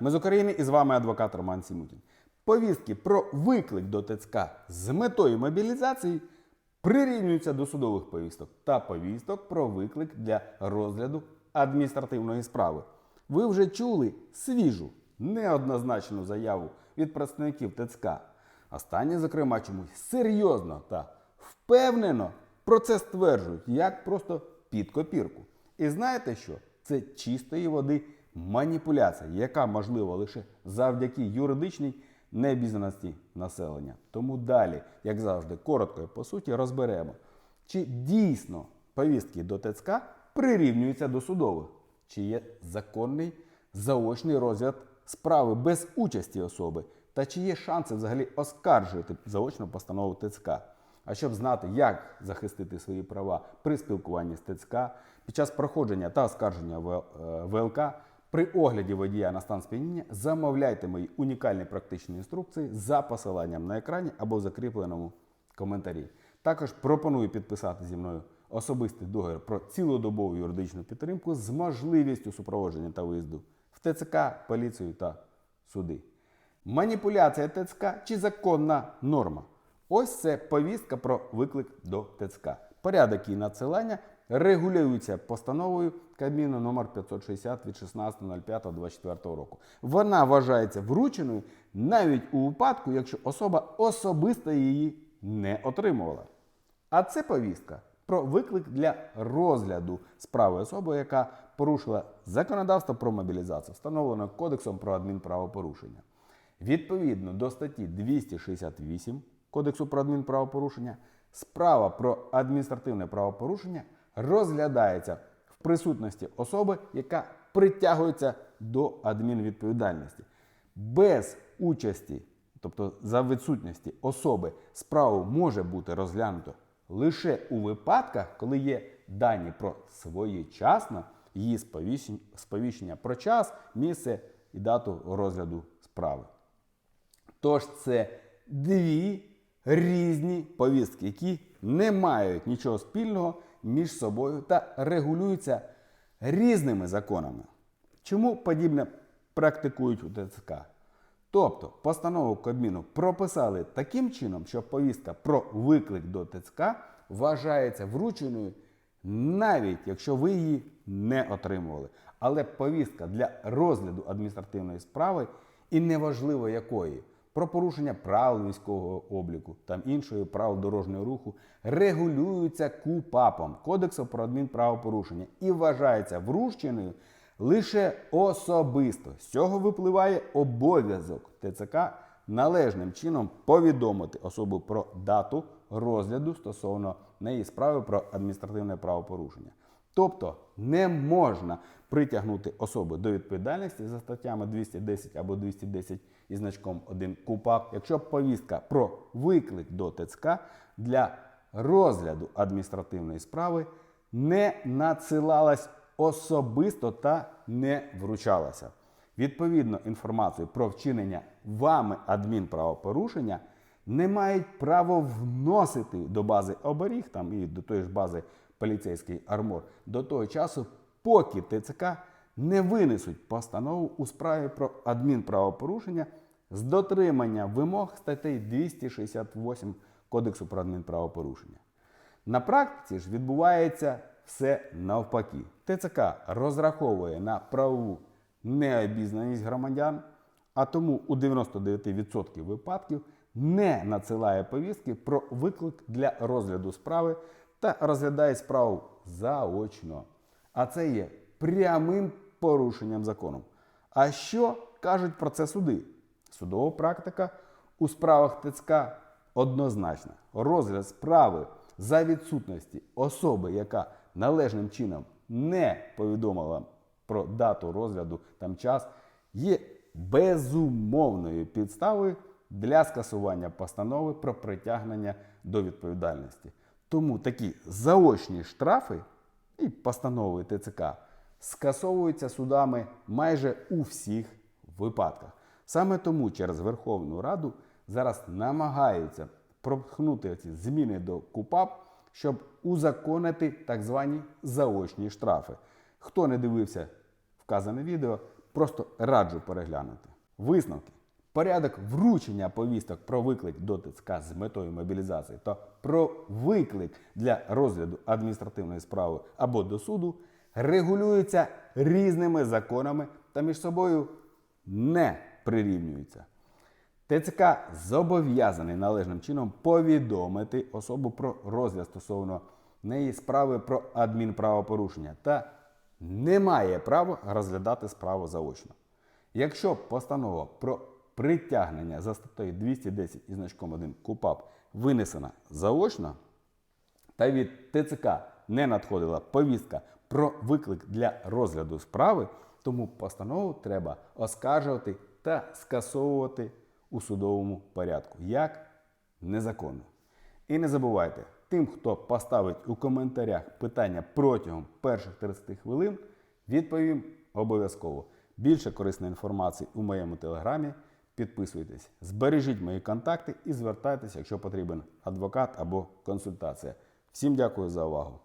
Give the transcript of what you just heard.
Ми з України і з вами адвокат Роман Сімутін. Повістки про виклик до ТЦК з метою мобілізації прирівнюються до судових повісток та повісток про виклик для розгляду адміністративної справи. Ви вже чули свіжу, неоднозначну заяву від представників ТЦК. Останні, зокрема, чомусь серйозно та впевнено про це стверджують, як просто під копірку. І знаєте що? Це чистої води маніпуляція, яка можлива лише завдяки юридичній необізнаності населення. Тому далі, як завжди, коротко і по суті, розберемо, чи дійсно повістки до ТЦК прирівнюються до судових, чи є законний заочний розгляд справи без участі особи, та чи є шанси взагалі оскаржувати заочну постанову ТЦК. А щоб знати, як захистити свої права при спілкуванні з ТЦК, під час проходження та оскарження е, ВЛК, при огляді водія на стан сп'яніння, замовляйте мої унікальні практичні інструкції за посиланням на екрані або в закріпленому коментарі. Також пропоную підписати зі мною особистий договір про цілодобову юридичну підтримку з можливістю супроводження та виїзду в ТЦК, поліцію та суди. Маніпуляція ТЦК чи законна норма? Ось це повістка про виклик до ТЦК. Порядок її надсилання регулюється постановою Кабміну номер 560 від 16.05.24 року. Вона вважається врученою навіть у випадку, якщо особа особисто її не отримувала. А це повістка про виклик для розгляду справи особи, яка порушила законодавство про мобілізацію, встановлено Кодексом про адмінправопорушення. Відповідно до статті 268 Кодексу про адмінправопорушення, справа про адміністративне правопорушення розглядається в присутності особи, яка притягується до адмінвідповідальності. Без участі, тобто за відсутності особи, справу може бути розглянуто лише у випадках, коли є дані про своєчасне її сповіщення про час, місце і дату розгляду справи. Тож це дві різні повістки, які не мають нічого спільного між собою та регулюються різними законами. Чому подібне практикують у ТЦК? Тобто постанову Кабміну прописали таким чином, що повістка про виклик до ТЦК вважається врученою, навіть якщо ви її не отримували. Але повістка для розгляду адміністративної справи і неважливо якої, про порушення правил військового обліку та іншої правил дорожнього руху регулюються КУПАПом Кодексом про адмінправопорушення і вважається врученою лише особисто. З цього випливає обов'язок ТЦК належним чином повідомити особу про дату розгляду стосовно неї справи про адміністративне правопорушення. Тобто не можна притягнути особи до відповідальності за статтями 210 або 210 із значком 1 КУПАП, якщо повістка про виклик до ТЦК для розгляду адміністративної справи не надсилалась особисто та не вручалася. Відповідно, інформацію про вчинення вами адмінправопорушення не мають право вносити до бази оберіг там і до тої ж бази поліцейський армор до того часу, поки ТЦК не винесуть постанову у справі про адмінправопорушення з дотримання вимог статей 268 Кодексу про адмінправопорушення. На практиці ж відбувається все навпаки. ТЦК розраховує на правову необізнаність громадян, а тому у 99% випадків не надсилає повістки про виклик для розгляду справи та розглядає справу заочно. А це є прямим порушенням закону. А що кажуть про це суди? Судова практика у справах ТЦК однозначна. Розгляд справи за відсутності особи, яка належним чином не повідомила про дату розгляду там час, є безумовною підставою для скасування постанови про притягнення до відповідальності. Тому такі заочні штрафи і постанови ТЦК скасовуються судами майже у всіх випадках. Саме тому через Верховну Раду зараз намагаються пропхнути ці зміни до КУПАП, щоб узаконити так звані заочні штрафи. Хто не дивився вказане відео, Просто раджу переглянути. Висновки. Порядок вручення повісток про виклик до ТЦК з метою мобілізації та про виклик для розгляду адміністративної справи або до суду регулюється різними законами та між собою не прирівнюються. ТЦК зобов'язаний належним чином повідомити особу про розгляд стосовно неї справи про адмінправопорушення та не має права розглядати справу заочно. Якщо постанова про притягнення за статтею 210 і значком 1 КУПАП винесена заочно, та від ТЦК не надходила повістка про виклик для розгляду справи, тому постанову треба оскаржувати та скасовувати у судовому порядку як незаконно. І не забувайте, тим, хто поставить у коментарях питання протягом перших 30 хвилин, відповім обов'язково. Більше корисної інформації у моєму телеграмі. Підписуйтесь, збережіть мої контакти і звертайтеся, якщо потрібен адвокат або консультація. Всім дякую за увагу.